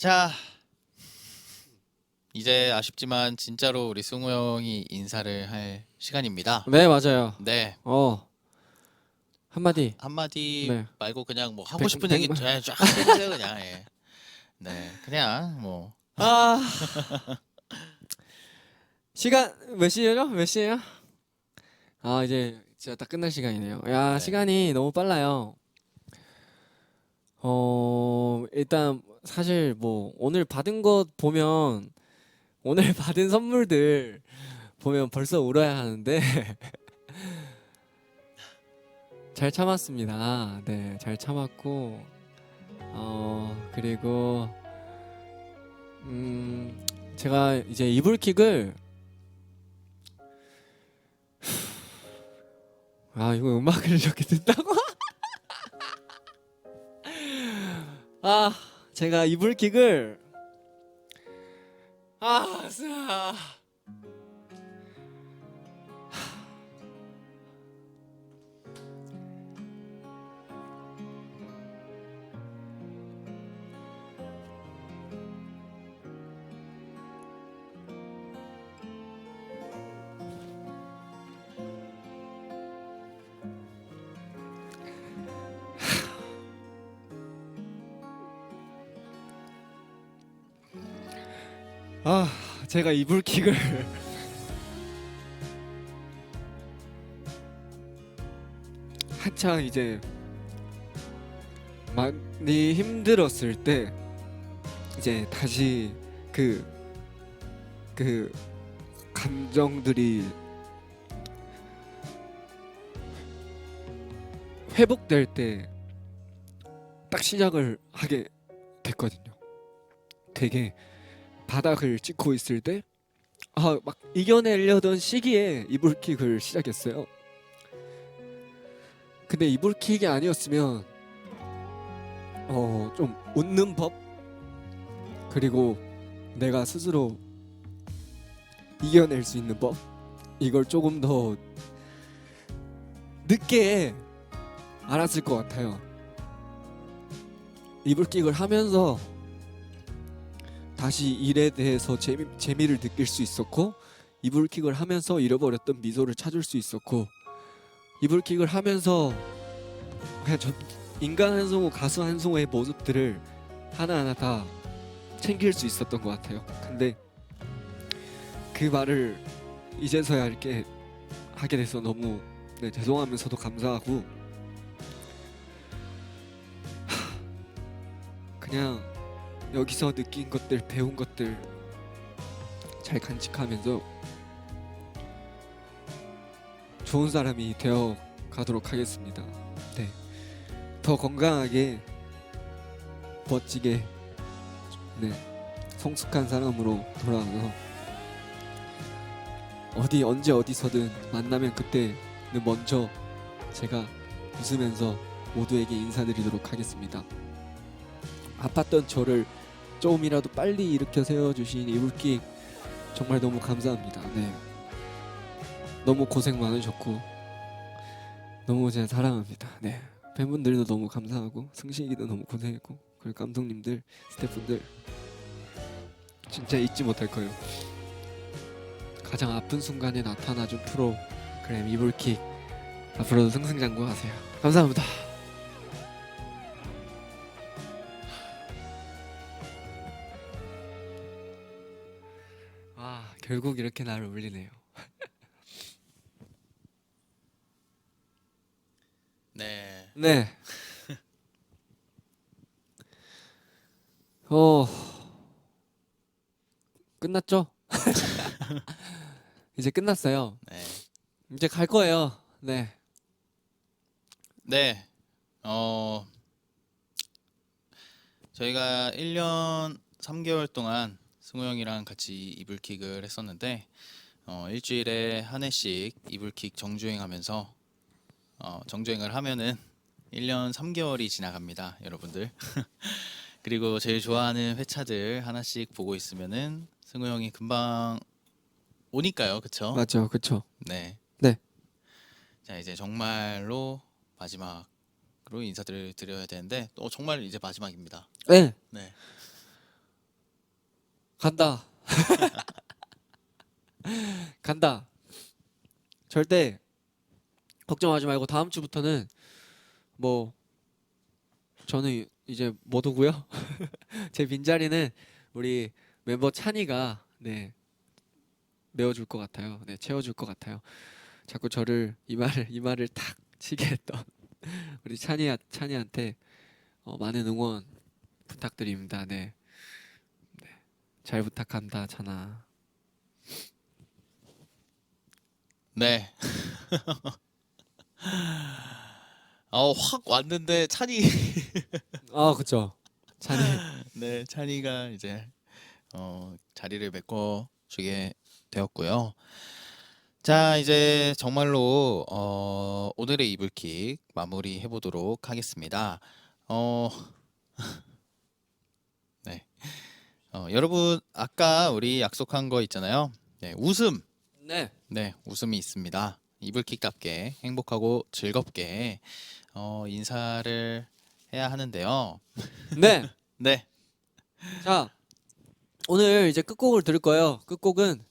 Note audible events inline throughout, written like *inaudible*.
자, 이제 아쉽지만 진짜로 우리 승우 형이 인사를 할 시간입니다. 네 맞아요. 네, 어 한마디. 한마디 네. 말고 그냥 뭐 하고 백- 싶은 백- 얘기 쫙쫙 해주세요 그냥. 예. 네, 그냥 뭐 아 시간 몇 시예요? 몇 시예요? 아 이제 진짜 딱 끝날 시간이네요. 야 네. 시간이 너무 빨라요. 어 일단 사실 뭐 오늘 받은 것 보면 오늘 *laughs* 받은 선물들 보면 벌써 울어야 하는데 *laughs* 잘 참았습니다. 네, 잘 참았고 어 그리고 음 제가 이제 이불킥을 *sighs* 아 이거 음악을 이렇게 듣다고? *laughs* 아 제가 이불킥을 아 아아 제가 이불킥을 *laughs* 한창 이제 많이 힘들었을 때 이제 다시 그 그 감정들이 회복될 때 딱 시작을 하게 됐거든요. 되게 바닥을 찍고 있을 때, 아, 막 이겨내려던 시기에 이불킥을 시작했어요. 근데 이불킥이 아니었으면, 어, 좀 웃는 법? 그리고 내가 스스로 이겨낼 수 있는 법? 이걸 조금 더 늦게 알았을 것 같아요. 이불킥을 하면서 다시 일에 대해서 재미, 재미를 느낄 수 있었고 이불킥을 하면서 잃어버렸던 미소를 찾을 수 있었고 이불킥을 하면서 그냥 저 인간 한송우 가수 한송우의 모습들을 하나하나 다 챙길 수 있었던 것 같아요. 근데 그 말을 이제서야 이렇게 하게 돼서 너무 네, 죄송하면서도 감사하고 하, 그냥 여기서 느낀 것들 배운 것들 잘 간직하면서 좋은 사람이 되어 가도록 하겠습니다. 네. 더 건강하게 멋지게 네. 성숙한 사람으로 돌아와서 어디 언제 어디서든 만나면 그때는 먼저 제가 웃으면서 모두에게 인사드리도록 하겠습니다. 아팠던 저를 조금이라도 빨리 일으켜 세워주신 이불킥 정말 너무 감사합니다. 네. 너무 고생 많으셨고 너무 제가 사랑합니다. 네. 팬분들도 너무 감사하고 승식이도 너무 고생했고 그리고 감독님들 스태프분들 진짜 잊지 못할 거예요. 가장 아픈 순간에 나타나준 프로 그램 이불킥 앞으로도 승승장구하세요. 감사합니다. 결국 이렇게 나를 울리네요. *laughs* 네, 네. *laughs* 어 끝났죠? *laughs* 이제 끝났어요. 네, 이제 갈 거예요. 네. 네. 어 저희가 1년 3개월 동안 승우 형이랑 같이 이불킥을 했었는데 어, 일주일에 한 회씩 이불킥 정주행하면서 어, 정주행을 하면은 *laughs* 1년 3개월이 지나갑니다, 여러분들. *laughs* 그리고 제일 좋아하는 회차들 하나씩 보고 있으면은 승우 형이 금방 오니까요, 그쵸? 맞죠, 그렇죠. 네. 네. 자 이제 정말로 마지막으로 인사드릴 드려야 되는데 또 정말 이제 마지막입니다. 네. 네. 간다. *laughs* 간다. 절대 걱정하지 말고 다음 주부터는 뭐 저는 이제 못 오고요. *laughs* 제 빈자리는 우리 멤버 찬이가 네 메워줄 것 같아요. 네 채워줄 것 같아요. 자꾸 저를 이 말을 이 말을 탁 치게 했던 *laughs* 우리 찬이 찬이한테 어, 많은 응원 부탁드립니다. 네. 네. 잘 부탁한다, 찬아. 네. *laughs* 어, 확 왔는데 찬이 *laughs* 아, 그쵸. 찬이. 네, 찬이가 이제 어, 자리를 메꿔 주게 되었고요. 자, 이제 정말로 어, 오늘의 이불킥 마무리 해 보도록 하겠습니다. 어, *laughs* 네. 어, 여러분 아까 우리 약속한 거 있잖아요. 네, 웃음. 네. 네, 웃음이 있습니다. 이불킥답게 행복하고 즐겁게 어, 인사를 해야 하는데요. 네. *laughs* 네, 자, 오늘 이제 끝곡을 들을 거예요. 끝곡은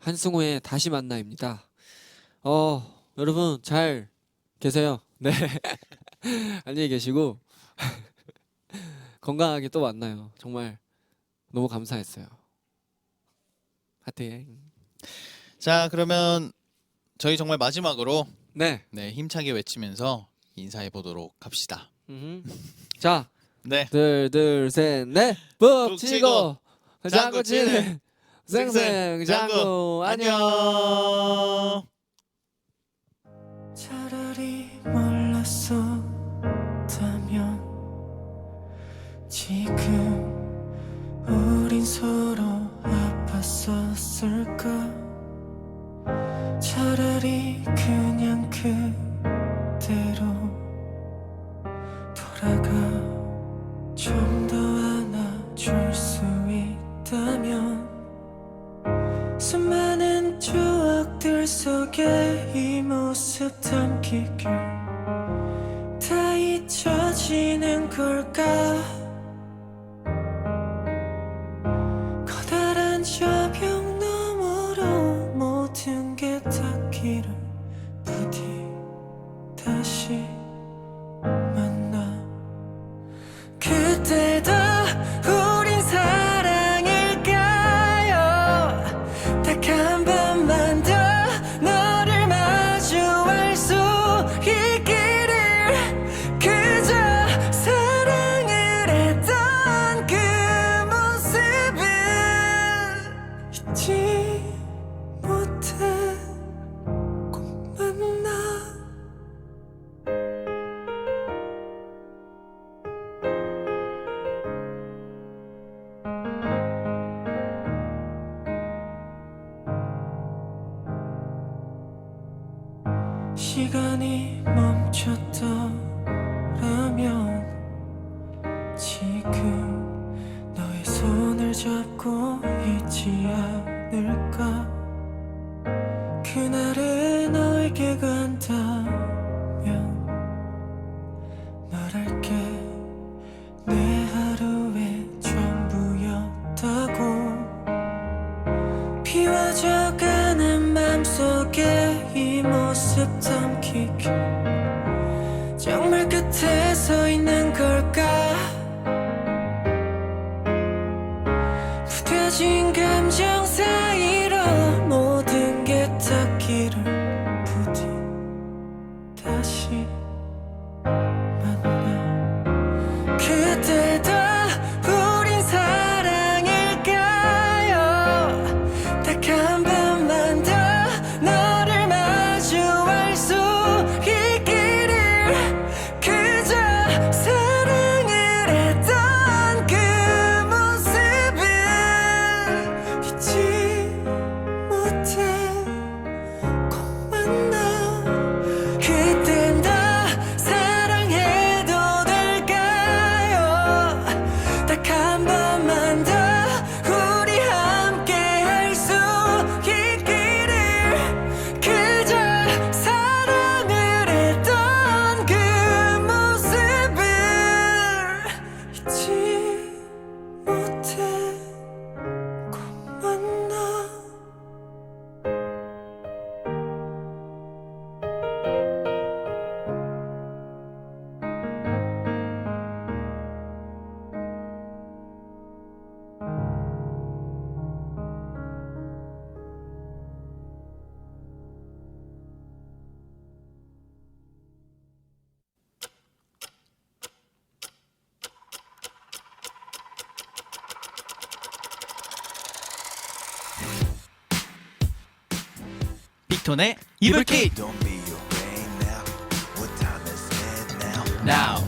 한승우의 다시 만나입니다. 어, 여러분 잘 계세요. 네. *laughs* 안녕히 계시고 *laughs* 건강하게 또 만나요. 정말 너무 감사했어요. 하트행. 자 그러면 저희 정말 마지막으로 네. 네, 힘차게 외치면서 인사해 보도록 합시다. 음흠. 자, 네, 둘, 둘, 셋, 넷. 북 치고 장구 치는 생생 장구 안녕. 돌아가 좀 더 안아줄 수 있다면 수많은 추억들 속에 이 모습 담기길 다 잊혀지는 걸까? 커다란 저 시간이 멈췄더라면 지금 너의 손을 잡고 있지 않을까? 그날의 너에게 간 빅톤의 이불킥 Don't be afraid now. What time is it now? now